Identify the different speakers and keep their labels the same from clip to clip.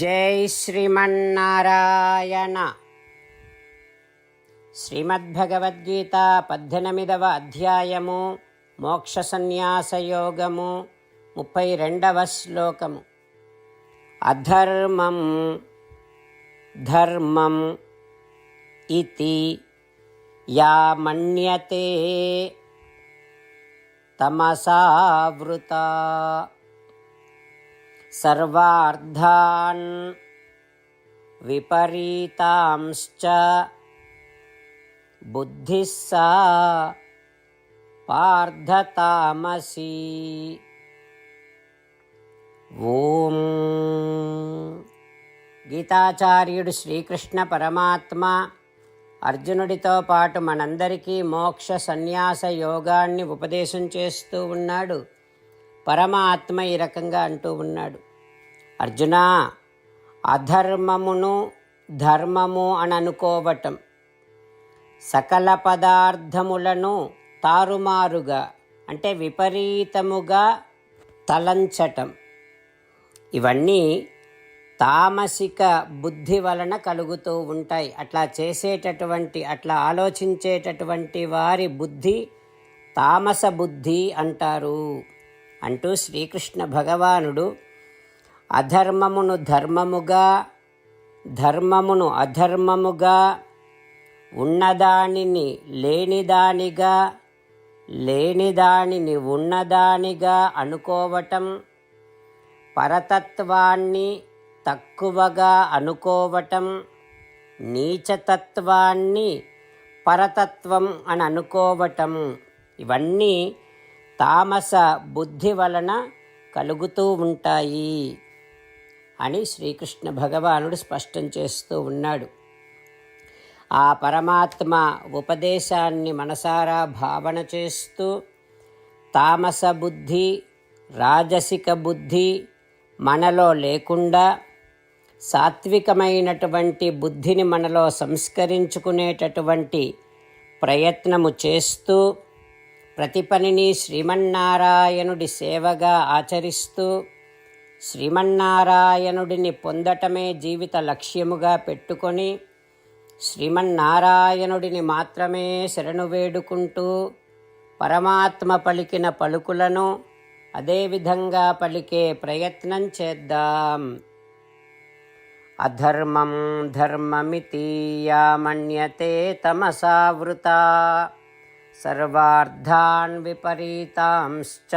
Speaker 1: జై శ్రీమన్నారాయణ. శ్రీమద్భగవద్గీత పద్దెనిమిదవ అధ్యాయము మోక్ష సన్యాస యోగము ముప్పై రెండవ శ్లోకము. అధర్మం ధర్మం ఇతి యా మన్యతే తమసావృతా. सर्वार्धान् विपरीतांश्च बुद्धिः सा पार्थतामसी ఓం గీతాచార్యుడు శ్రీకృష్ణ పరమాత్మ అర్జునుడితో పాటు మనందరికీ మోక్ష సన్యాస యోగాన్ని ఉపదేశం చేస్తూ ఉన్నాడు పరమాత్మ ఈ రకంగా అంటూ ఉన్నాడు అర్జున అధర్మమును ధర్మము అని అనుకోవటం సకల పదార్థములను తారుమారుగా అంటే విపరీతముగా తలంచటం. ఇవన్నీ తామసిక బుద్ధి వలన కలుగుతూ ఉంటాయి. అట్లా చేసేటటువంటి అట్లా ఆలోచించేటటువంటి వారి బుద్ధి తామస బుద్ధి అంటారు అంటూ శ్రీకృష్ణ భగవానుడు అధర్మమును ధర్మముగా ధర్మమును అధర్మముగా ఉన్నదానిని లేనిదానిగా లేనిదానిని ఉన్నదానిగా అనుకోవటం పరతత్వాన్ని తక్కువగా అనుకోవటం నీచతత్వాన్ని పరతత్వం అని అనుకోవటం ఇవన్నీ తామస బుద్ధి వలన కలుగుతూ ఉంటాయి. అని శ్రీకృష్ణ భగవానుడు స్పష్టం చేస్తూ ఉన్నాడు. ఆ పరమాత్మ ఉపదేశాన్ని మనసారా భావన చేస్తూ తామస బుద్ధి రాజసిక బుద్ధి మనలో లేకుండా సాత్వికమైనటువంటి బుద్ధిని మనలో సంస్కరించుకునేటటువంటి ప్రయత్నము చేస్తూ ప్రతి పనిని శ్రీమన్నారాయణుడి సేవగా ఆచరిస్తూ శ్రీమన్నారాయణుడిని పొందటమే జీవిత లక్ష్యముగా పెట్టుకొని శ్రీమన్నారాయణుడిని మాత్రమే శరణు వేడుకుంటూ పరమాత్మ పలికిన పలుకులను అదేవిధంగా పలికే ప్రయత్నం చేద్దాం. అధర్మం ధర్మమితీయామణ్యతే తమసావృత. సర్వార్థాన్ విపరీతాంశ్చ.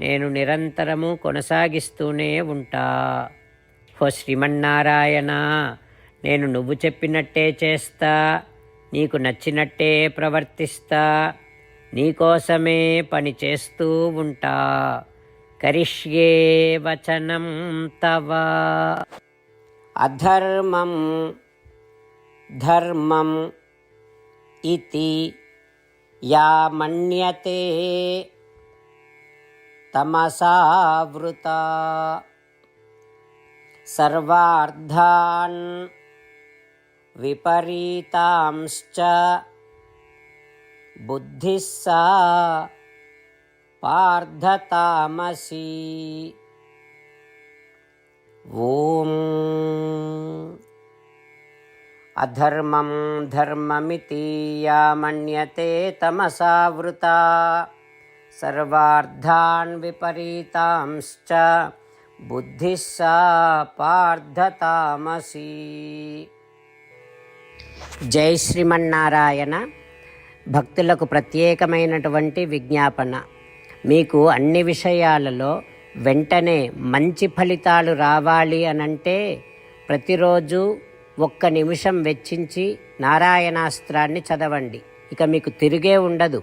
Speaker 1: నేను నిరంతరము కొనసాగిస్తూనే ఉంటా. హో శ్రీమన్నారాయణ నేను నువ్వు చెప్పినట్టే చేస్తా నీకు నచ్చినట్టే ప్రవర్తిస్తా నీకోసమే పని చేస్తూ ఉంటా. కరిష్యే వచనం తవ. అధర్మం ధర్మం ఇతి యా మన్యతే తమసావృత సర్వార్థాన్ విపరీతాంశ్చ బుద్ధిः सा పార్థతామసి ఓం అధర్మం ధర్మమితి యా మన్యతే తమసావృతా సర్వార్థాన్ విపరీతాంశ్చ బుద్ధిः सा పార్థతామసి జై శ్రీమన్నారాయణ భక్తులకు ప్రత్యేకమైనటువంటి విజ్ఞాపన. మీకు అన్ని విషయాలలో వెంటనే మంచి ఫలితాలు రావాలి అనంటే ప్రతిరోజు ఒక్క నిమిషం వెచ్చించి నారాయణాస్త్రాన్ని చదవండి. ఇక మీకు తిరిగే ఉండదు.